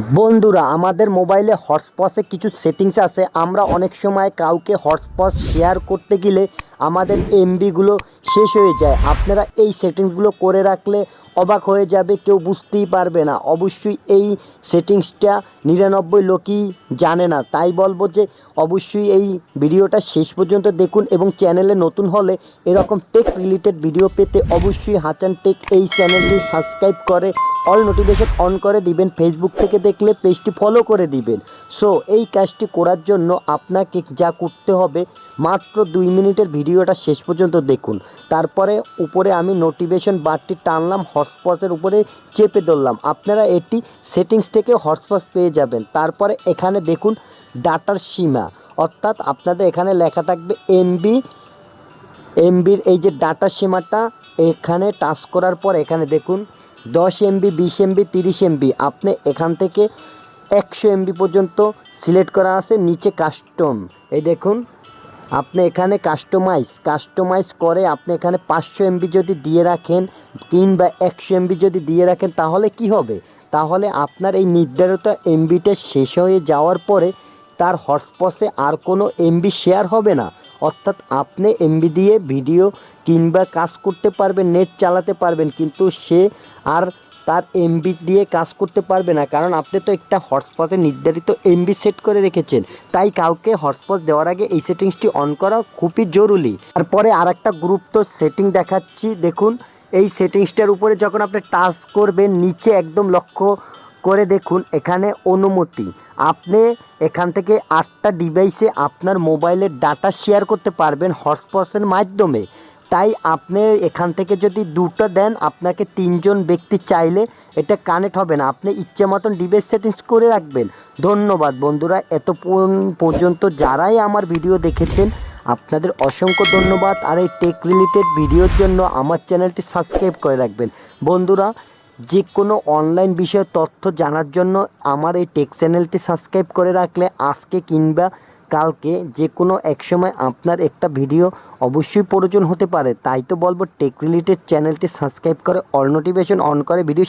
বন্ধুরা, আমাদের মোবাইলে হটস্পটে কিছু সেটিংস আছে। আমরা অনেক সময় কাউকে হটস্পট শেয়ার করতে গেলে আমাদের এমবিগুলো শেষ হয়ে যায়। আপনারা এই সেটিংসগুলো করে রাখলে অবাক হয়ে যাবে, কেউ বুঝতেই পারবে না। অবশ্যই এই সেটিংসটা নিরানব্বই লোকই জানে না। তাই বলব যে, অবশ্যই এই ভিডিওটা শেষ পর্যন্ত দেখুন এবং চ্যানেলে নতুন হলে এরকম টেক রিলেটেড ভিডিও পেতে অবশ্যই হাচান টেক এই চ্যানেলটি সাবস্ক্রাইব করে অল নোটিফিকেশন অন করে দিবেন ফেসবুক থেকে দেখলে পেজটি ফলো করে দিবেন। সো এই কাজটি করার জন্য আপনাকে যা করতে হবে, মাত্র দুই মিনিটের ভিডিওটা শেষ পর্যন্ত দেখুন। তারপরে উপরে আমি নোটিফিকেশন বারটি টানলাম হটস্পটের উপরে চেপে ধরলাম। আপনারা এটি সেটিংস থেকে হটস্পট পেয়ে যাবেন। তারপরে এখানে দেখুন ডাটার সীমা। অর্থাৎ আপনাদের এখানে লেখা থাকবে এমবি এমবির এই যে ডাটা সীমাটা, এখানে টাচ করার পর এখানে দেখুন দশ এমবি, বিশ এমবি, তিরিশ এমবি। আপনি এখান থেকে একশো এমবি পর্যন্ত সিলেক্ট করা আছে, নিচে কাস্টম এই দেখুন আপনি এখানে কাস্টমাইজ কাস্টমাইজ করে আপনি এখানে পাঁচশো এমবি যদি দিয়ে রাখেন কিংবা একশো এমবি যদি দিয়ে রাখেন, তাহলে কি হবে? তাহলে আপনার এই নির্ধারিত এমবিটা শেষ হয়ে যাওয়ার পরে তার হটস্পটে আর কোনো এমবি শেয়ার হবে না। অর্থাৎ আপনি এমবি দিয়ে ভিডিও কিংবা কাজ করতে পারবেন নেট চালাতে পারবেন, কিন্তু সে আর তার এমবি দিয়ে কাজ করতে পারবে না। কারণ আপনি তো একটা হটস্পটে নির্ধারিত এমবি সেট করে রেখেছেন। তাই কাউকে হটস্পট দেওয়ার আগে এই সেটিংসটি অন করা খুবই জরুরি। তারপরে আর একটা গ্রুপ তো সেটিং দেখাচ্ছি। দেখুন, এই সেটিংসটার উপরে যখন আপনি টাচ করবেন, নিচে একদম লক্ষ্য করে দেখুন, এখানে অনুমতি। আপনি এখান থেকে আটটা ডিভাইসে আপনার মোবাইলের ডাটা শেয়ার করতে পারবেন হটস্পটের মাধ্যমে। তাই আপনি এখান থেকে যদি দুটো দেন, আপনাকে তিনজন ব্যক্তি চাইলে এটা কানেক্ট হবে না। আপনি ইচ্ছে মতন ডিভাইস সেটিংস করে রাখবেন। ধন্যবাদ বন্ধুরা, এত পর্যন্ত- পর্যন্ত যারাই আমার ভিডিও দেখেছেন, আপনাদের অসংখ্য ধন্যবাদ। আর এই টেক রিলেটেড ভিডিওর জন্য আমার চ্যানেলটি সাবস্ক্রাইব করে রাখবেন। বন্ধুরা যে কোনো অনলাইন বিষয়ে তথ্য জানার জন্য আমার এই টেক চ্যানেলটি সাবস্ক্রাইব করে রাখলে আজকে কিংবা কালকে যে কোনো এক সময় আপনার একটা ভিডিও অবশ্যই প্রয়োজন হতে পারে। তাই তো বলব টেক রিলেটেড চ্যানেলটি সাবস্ক্রাইব করে অল নোটিফিকেশন অন করে ভিডিও